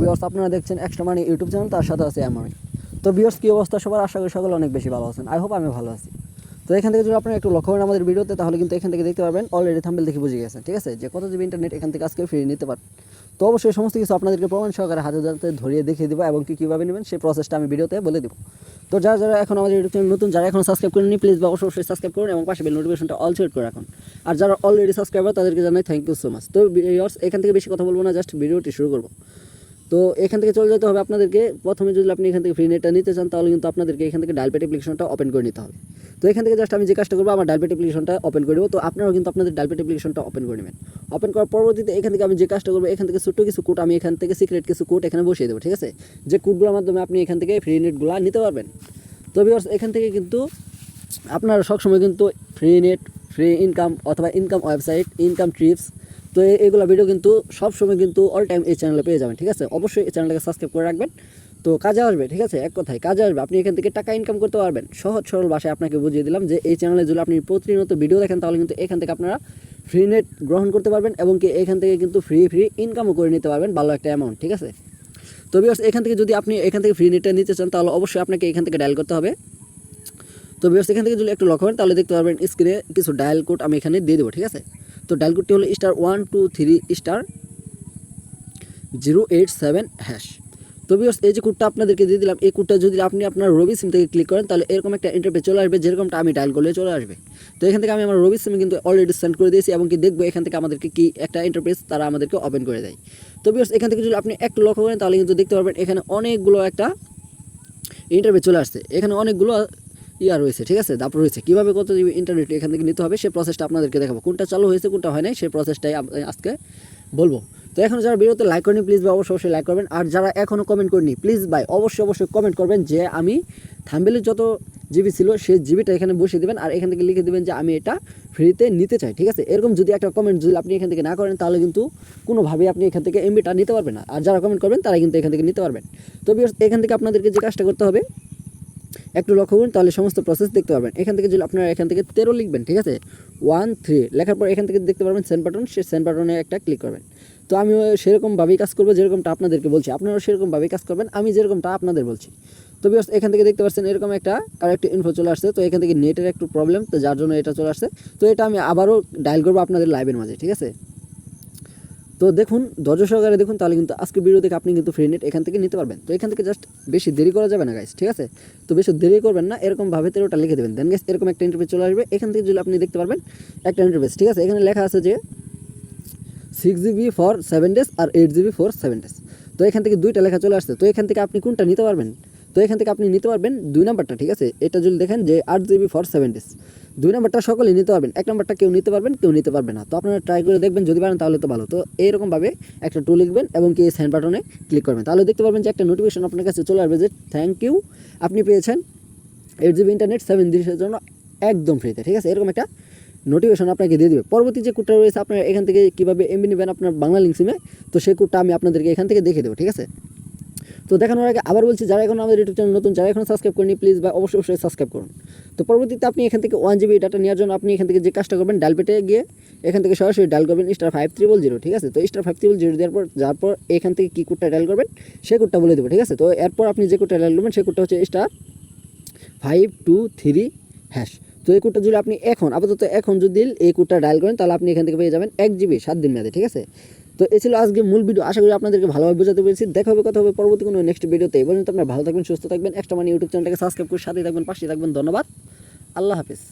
বিয়ার্স আপনারা দেখছেন এক্সট্রা মানি YouTube channel তার সাথে আছে এমআই তো বিয়ার্স কী অবস্থা? সবার আশা করি সকলে অনেক বেশি ভালো আছেন। আই হোপ আমি ভালো আছি। তো এখান থেকে যদি আপনারা একটু লক্ষ্য করেন আমাদের ভিডিওতে, তাহলে কিন্তু এখান থেকে দেখতে পারবেন অলরেডি থাম্বেল দেখে বুঝে গেছেন, ঠিক আছে? যে কত জিবি ইন্টারনেট এখান থেকে আজকে ফ্রি নিতে পারেন তো অবশ্যই সমস্ত কিছু আপনাদেরকে প্রমাণ সহকারে হাজার হাজারতে ধরিয়ে দেখিয়ে দেবো এবং কি কীভাবে নেবেন, সেই প্রসেসটা আমি ভিডিওতে বলে দেবো। তো যারা যারা এখন আমাদের ইউটিউব চ্যানেল নতুন, যারা এখন সাবস্ক্রাইব করেনি প্লিজ বা অবশ্যই সাবস্ক্রাইব করুন এবং পাশে বেল নোটিফিকেশনটা অল সেট করে রাখুন। আর যারা অলরেডি সাবস্ক্রাইবার তাদেরকে জানাই থ্যাংক ইউ সো মাচ তো এখান থেকে বেশি কথা বলব না জাস্ট ভিডিওটি শুরু করব। তো এখান থেকে চলে যেতে হবে আপনাদেরকে। প্রথমে যদি আপনি এখান থেকে ফ্রি নেটটা নিতে চান, তাহলে কিন্তু আপনাদেরকে এখান থেকে ডালপেট অ্যাপ্লিকেশনটা ওপেন করে নিতে হবে। তো এখান থেকে জাস্ট আমি যে কাজটা করব, আমার ডালপেট অ্যাপ্লিকেশনটা ওপেন করে দেবো তো আপনারাও কিন্তু আপনাদের ডালপেট অ্যাপ্লিকেশনটা ওপেন করে নেবেন। ওপেন করার পরবর্তীতে এখান থেকে আমি যে কাজটা করব, এখান থেকে ছোট্ট কিছু কোড আমি এখান থেকে সিক্রেট কিছু কোড এখানে বসিয়ে দেবো, ঠিক আছে? যে কোডগুলোর মাধ্যমে আপনি এখান থেকে ফ্রি নেটগুলো নিতে পারবেন। তো ভিউয়ার্স এখান থেকে কিন্তু আপনারা সবসময় কিন্তু ফ্রি নেট ফ্রি ইনকাম অথবা ইনকাম ওয়েবসাইট ইনকাম ট্রিপস তো এ- এগুলো ভিডিও কিন্তু সবসময় কিন্তু অল টাইম এই চ্যানেলে পেয়ে যাবেন, ঠিক আছে? অবশ্যই এই চ্যানেলটাকে সাবস্ক্রাইব করে রাখবেন। তো কাজে আসবে, ঠিক আছে? এক কথায় কাজে আসবে, আপনি এখান থেকে টাকা ইনকাম করতে পারবেন। সহজ সরল ভাষায় আপনাকে বুঝিয়ে দিলাম যে এই চ্যানেলে যদি আপনি প্রতিনিয়ত ভিডিও দেখেন, তাহলে কিন্তু এখান থেকে আপনারা ফ্রি নেট গ্রহণ করতে পারবেন এবং কি এখান থেকে কিন্তু ফ্রি ফ্রি ইনকামও করে নিতে পারবেন ভালো একটা অ্যামাউন্ট ঠিক আছে? তো বিকজ এখান থেকে যদি আপনি এখান থেকে ফ্রি নেটটা নিতে চান, তাহলে অবশ্যই আপনাকে এখান থেকে ডায়াল করতে হবে। তো বিকজ এখান থেকে যদি একটু লক্ষ্য করেন, তাহলে দেখতে পারবেন স্ক্রিনে কিছু ডায়াল কোড আমি এখানে দিয়ে দেবো, ঠিক আছে? তো ডায়াল কোডটি হলো star one two three star zero eight seven hash তো বিকজ এই যে কোডটা আপনাদেরকে দিয়ে দিলাম, এই কোডটা যদি আপনি আপনার রবি সিম থেকে ক্লিক করেন, তাহলে এরকম একটা ইন্টারপে চলে আসবে, যেরকমটা আমি ডায়াল করলে চলে আসবে। তো এখান থেকে আমি আমার রবি সিমে কিন্তু অলরেডি সেন্ড করে দিয়েছি এবং কি দেখব এখান থেকে আমাদেরকে কি একটা ইন্টারপ্রেস তারা আমাদেরকে ওপেন করে দেয়। তো বিকজ এখান থেকে যদি আপনি একটু লক্ষ্য করেন, তাহলে কিন্তু দেখতে পারবেন এখানে অনেকগুলো একটা ইন্টারভিউ চলে আসছে। এখানে অনেকগুলো ইয়া রয়েছে, ঠিক আছে? দাপ রয়েছে, কীভাবে কত জিবি ইন্টারনেট এখান থেকে নিতে হবে সেই প্রসেসটা আপনাদেরকে দেখাবো। কোনটা চালু হয়েছে, কোনটা হয় নাই সেই প্রসেসটাই আজকে বলব। তো এখন যারা ভিডিওতে লাইক করেনি প্লিজ ভাই, অবশ্যই অবশ্যই লাইক করবেন। আর যারা এখনও কমেন্ট করেনি প্লিজ ভাই, অবশ্যই অবশ্যই কমেন্ট করবেন যে আমি থাম্বেলের যত জিবি ছিল সেই জিবিটা এখানে বসিয়ে দেবেন আর এখান থেকে লিখে দেবেন যে আমি এটা ফ্রিতে নিতে চাই, ঠিক আছে? এরকম যদি একটা কমেন্ট যদি আপনি এখান থেকে না করেন, তাহলে কিন্তু কোনোভাবেই আপনি এখান থেকে এমবিটা নিতে পারবেন না। আর যারা কমেন্ট করবেন তারা কিন্তু এখান থেকে নিতে পারবেন। তো এখান থেকে আপনাদেরকে যে কাজটা করতে হবে একটু লক্ষ্য করুন, তাহলে সমস্ত প্রসেস দেখতে পারবেন। এখান থেকে যদি আপনারা এখান থেকে তেরো লিখবেন, ঠিক আছে? ওয়ান থ্রি লেখার পর এখান থেকে দেখতে পারবেন সেন্ড বাটন সেই সেন্ড বাটনে একটা ক্লিক করবেন। তো আমি সেরকমভাবেই কাজ করব, যেরকমটা আপনাদেরকে বলছি। আপনারাও সেরকমভাবেই কাজ করবেন, আমি যেরকমটা আপনাদের বলছি। তো বিকজ এখান থেকে দেখতে পাচ্ছেন এরকম একটা কারেক্ট ইনফো চলে আসছে। তো এখান থেকে নেটের একটু প্রবলেম তো যার জন্য এটা চলে আসছে। তো এটা আমি আবারও ডায়াল করব আপনাদের লাইভের মাঝে, ঠিক আছে? তো দেখুন, ধৈর্য সহকারে দেখুন, তাহলে কিন্তু আজকে ভিডিও থেকে আপনি কিন্তু ফ্রি নেট এখান থেকে নিতে পারবেন। তো এখান থেকে জাস্ট বেশি দেরি করা যাবে না গাইস ঠিক আছে? তো বেশি দেরি করবেন না এরকম ভাবে তেরোটা লিখে দেবেন। দেন গাইস এরকম একটা ইন্টারভেস চলে আসবে। এখান থেকে যদি আপনি দেখতে পারবেন, একটা ইন্টারভেস ঠিক আছে? এখানে লেখা আছে যে six GB for seven days R eight GB for seven days তো এখান থেকে দুইটা লেখা চলে আসছে। তো এখান থেকে আপনি কোনটা নিতে পারবেন? তো এখান থেকে আপনি নিতে পারবেন দুই নাম্বারটা, ঠিক আছে? এটা যদি দেখেন যে আট জিবি ফর সেভেন ডেজ দুই নাম্বারটা সকলেই নিতে পারবেন, এক নম্বরটা কেউ নিতে পারবেন, কেউ নিতে পারবে না। তো আপনারা ট্রাই করে দেখবেন, যদি পারেন তাহলে তো ভালো। তো এইরকমভাবে একটা টু লিখবেন এবং কি সেন্ড বাটনে ক্লিক করবেন। তাহলে দেখতে পারবেন যে একটা নোটিফিকেশন আপনার কাছে চলে আসবে যে থ্যাংক ইউ আপনি পেয়েছেন এইট জিবি ইন্টারনেট সেভেন দিনের জন্য একদম ফ্রিতে ঠিক আছে? এরকম একটা নোটিফিকেশন আপনাকে দিয়ে দেবে। পরবর্তী যে কোডটা রয়েছে, আপনার এখান থেকে কীভাবে এমবি নেবেন আপনার বাংলা লিঙ্ক সিমে তো সেই কোডটা আমি আপনাদেরকে এখান থেকে দেখে দেবো, ঠিক আছে? তো দেখানোর আগে আবার বলছি, যারা এখন আমাদের ইউটিউব চ্যানেল নতুন, যারা এখন সাবস্ক্রাইব করেনি প্লিজ বা অবশ্যই অবশ্যই সাবস্ক্রাইব করুন। তো পরবর্তীতে আপনি এখান থেকে ওয়ান জিবি ডাটা নেওয়ার জন্য আপনি এখান থেকে যে কাজটা করবেন, ডাল পেটে গিয়ে এখান থেকে সরাসরি ডাল করবেন স্টার ফাইভ ত্রিবল জিরো ঠিক আছে? তো স্টার ফাইভ ত্রিবল জিরো দেওয়ার পর যার পর এখান থেকে কী কোডটা ডাল করবেন, সেই কোডটা বলে দেবো, ঠিক আছে? তো এরপর আপনি যে কোডটা ডাল করবেন, সেই কোডটা হচ্ছে star five two three hash তো এই কোডটা যদি আপনি এখন, আপাতত এখন যদি এই কোডটা ডায়াল করেন, তাহলে আপনি এখান থেকে পেয়ে যাবেন এক জিবি সাত দিন মেয়াদে, ঠিক আছে? তো এ ছিল আজকে মূল ভিডিও আশা করি আপনাদেরকে ভালোভাবে বোঝাতে পেরেছি। দেখা হবে, কথা হবে পরবর্তী কোনো নেক্সট ভিডিওতে এবার আপনারা ভালো থাকবেন, সুস্থ থাকবেন। একটা মানে ইউটিউব চ্যানেলটাকে সাবস্ক্রাইব করে সাথে থাকবেন পাশে থাকবেন। ধন্যবাদ। আল্লাহ হাফিজ।